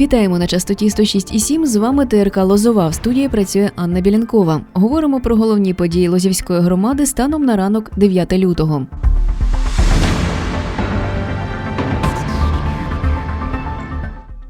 Вітаємо на частоті 106,7. З вами ТРК Лозова. В студії працює Анна Білянкова. Говоримо про головні події Лозівської громади станом на ранок 9 лютого.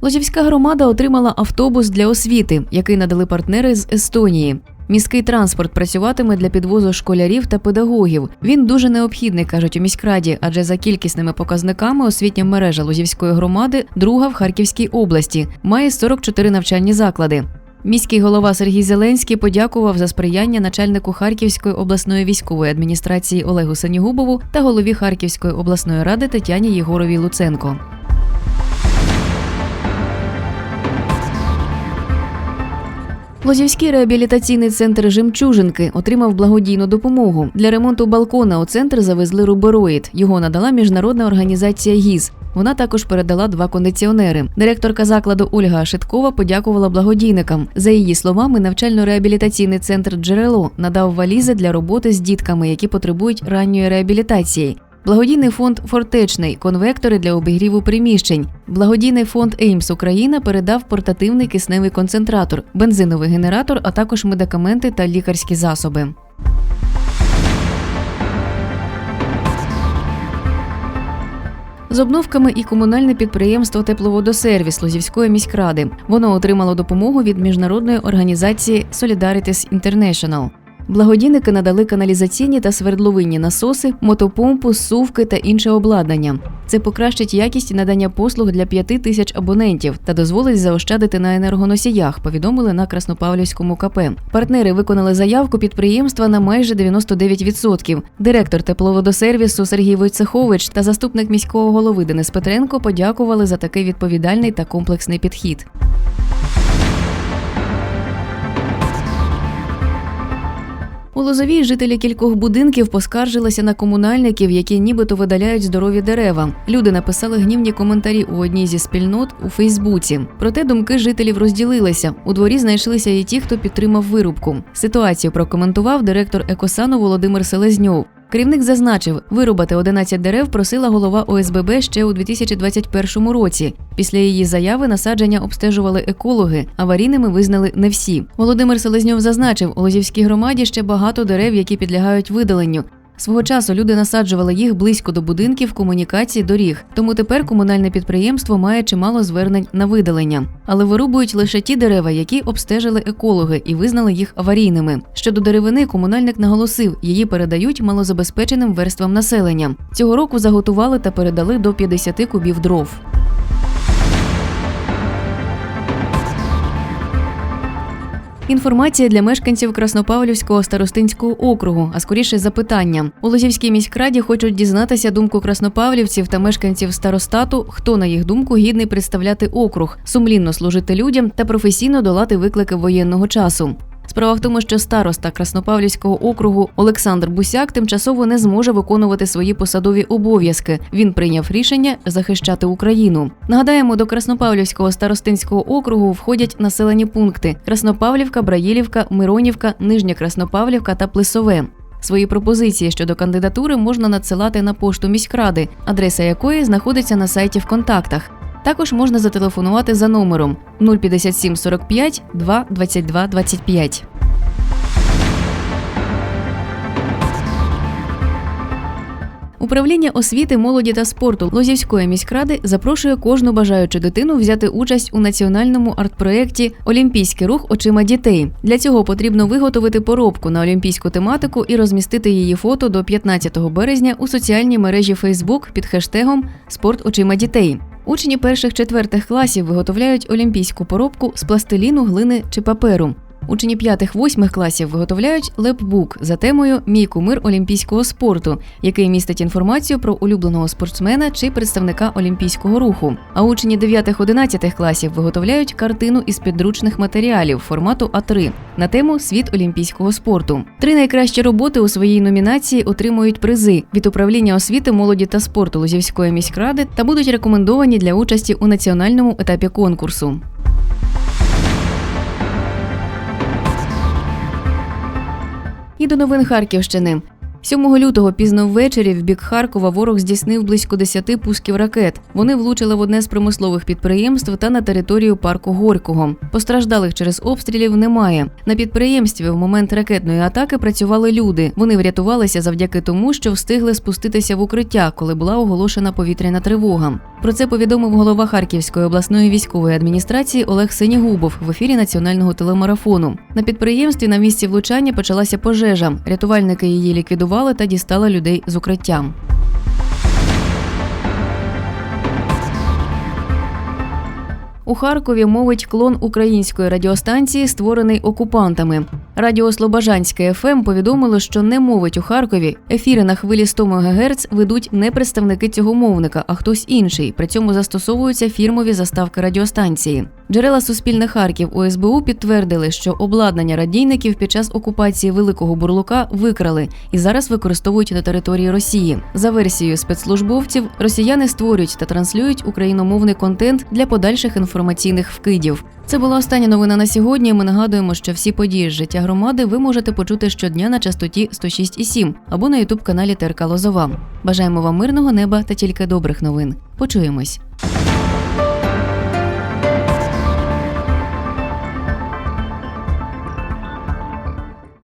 Лозівська громада отримала автобус для освіти, який надали партнери з Естонії. Міський транспорт працюватиме для підвозу школярів та педагогів. Він дуже необхідний, кажуть у міськраді, адже за кількісними показниками освітня мережа Лозівської громади друга в Харківській області, має 44 навчальні заклади. Міський голова Сергій Зеленський подякував за сприяння начальнику Харківської обласної військової адміністрації Олегу Сенігубову та голові Харківської обласної ради Тетяні Єгоровій Луценко. Лозівський реабілітаційний центр Жемчужинки отримав благодійну допомогу. Для ремонту балкона у центр завезли рубероїд. Його надала міжнародна організація ГІЗ. Вона також передала два кондиціонери. Директорка закладу Ольга Шиткова подякувала благодійникам. За її словами, навчально-реабілітаційний центр Джерело надав валізи для роботи з дітками, які потребують ранньої реабілітації. Благодійний фонд Фортечний конвектори для обігріву приміщень. Благодійний фонд Еймс Україна передав портативний кисневий концентратор, бензиновий генератор, а також медикаменти та лікарські засоби. З обновками і комунальне підприємство Тепловодосервіс Лозівської міськради. Воно отримало допомогу від міжнародної організації Solidarities International. Благодійники надали каналізаційні та свердловинні насоси, мотопомпу, сувки та інше обладнання. Це покращить якість надання послуг для п'яти тисяч абонентів та дозволить заощадити на енергоносіях. Повідомили на Краснопавлівському КП. Партнери виконали заявку підприємства на майже 99%. Директор тепловодосервісу Сергій Войцехович та заступник міського голови Денис Петренко подякували за такий відповідальний та комплексний підхід. У Лозовій жителі кількох будинків поскаржилися на комунальників, які нібито видаляють здорові дерева. Люди написали гнівні коментарі у одній зі спільнот у Фейсбуці. Проте думки жителів розділилися. У дворі знайшлися і ті, хто підтримав вирубку. Ситуацію прокоментував директор екосану Володимир Селезньов. Керівник зазначив, вирубати 11 дерев просила голова ОСББ ще у 2021 році. Після її заяви насадження обстежували екологи. Аварійними визнали не всі. Володимир Селезньов зазначив, у Лозівській громаді ще багато дерев, які підлягають видаленню. Свого часу люди насаджували їх близько до будинків, комунікацій, доріг. Тому тепер комунальне підприємство має чимало звернень на видалення, але вирубують лише ті дерева, які обстежили екологи і визнали їх аварійними. Щодо деревини, комунальник наголосив, її передають малозабезпеченим верствам населення. Цього року заготували та передали до 50 кубів дров. Інформація для мешканців Краснопавлівського старостинського округу, а скоріше запитання. У Лозівській міськраді хочуть дізнатися думку краснопавлівців та мешканців старостату, хто на їх думку гідний представляти округ, сумлінно служити людям та професійно долати виклики воєнного часу. Справа в тому, що староста Краснопавлівського округу Олександр Бусяк тимчасово не зможе виконувати свої посадові обов'язки. Він прийняв рішення захищати Україну. Нагадаємо, до Краснопавлівського старостинського округу входять населені пункти: Краснопавлівка, Браїлівка, Миронівка, Нижня Краснопавлівка та Плесове. Свої пропозиції щодо кандидатури можна надсилати на пошту міськради, адреса якої знаходиться на сайті в контактах. Також можна зателефонувати за номером 057 45 2 22 25. Управління освіти, молоді та спорту Лозівської міськради запрошує кожну бажаючу дитину взяти участь у національному арт-проєкті Олімпійський рух очима дітей. Для цього потрібно виготовити поробку на олімпійську тематику і розмістити її фото до 15 березня у соціальній мережі Facebook під хештегом Спорт очима дітей. Учні перших четвертих класів виготовляють олімпійську поробку з пластиліну, глини чи паперу. Учні п'ятих-восьмих класів виготовляють лепбук за темою Мій кумир олімпійського спорту, який містить інформацію про улюбленого спортсмена чи представника олімпійського руху. А учні 9-11 класів виготовляють картину із підручних матеріалів формату А3 на тему Світ олімпійського спорту. Три найкращі роботи у своїй номінації отримують призи від управління освіти, молоді та спорту Лозівської міськради та будуть рекомендовані для участі у національному етапі конкурсу. І до новин Харківщини. 7 лютого пізно ввечері в бік Харкова ворог здійснив близько 10 пусків ракет. Вони влучили в одне з промислових підприємств та на територію парку Горького. Постраждалих через обстрілів немає. На підприємстві в момент ракетної атаки працювали люди. Вони врятувалися завдяки тому, що встигли спуститися в укриття, коли була оголошена повітряна тривога. Про це повідомив голова Харківської обласної військової адміністрації Олег Синігубов в ефірі національного телемарафону. На підприємстві на місці влучання почалася пожежа. Рятувальники її ліквідували та дістали людей з укриттям. У Харкові мовить клон української радіостанції, створений окупантами. Радіо Слобожанське ФМ повідомило, що не мовить у Харкові. Ефіри на хвилі 100 МГц ведуть не представники цього мовника, а хтось інший. При цьому застосовуються фірмові заставки радіостанції. Джерела Суспільне Харків у СБУ підтвердили, що обладнання радійників під час окупації Великого Бурлука викрали і зараз використовують на території Росії. За версією спецслужбовців, росіяни створюють та транслюють україномовний контент для подальших інформаційних вкидів. Це була остання новина на сьогодні. Ми нагадуємо, що всі події з життя громади ви можете почути щодня на частоті 106,7 або на ютуб каналі ТРК Лозова. Бажаємо вам мирного неба та тільки добрих новин. Почуємось.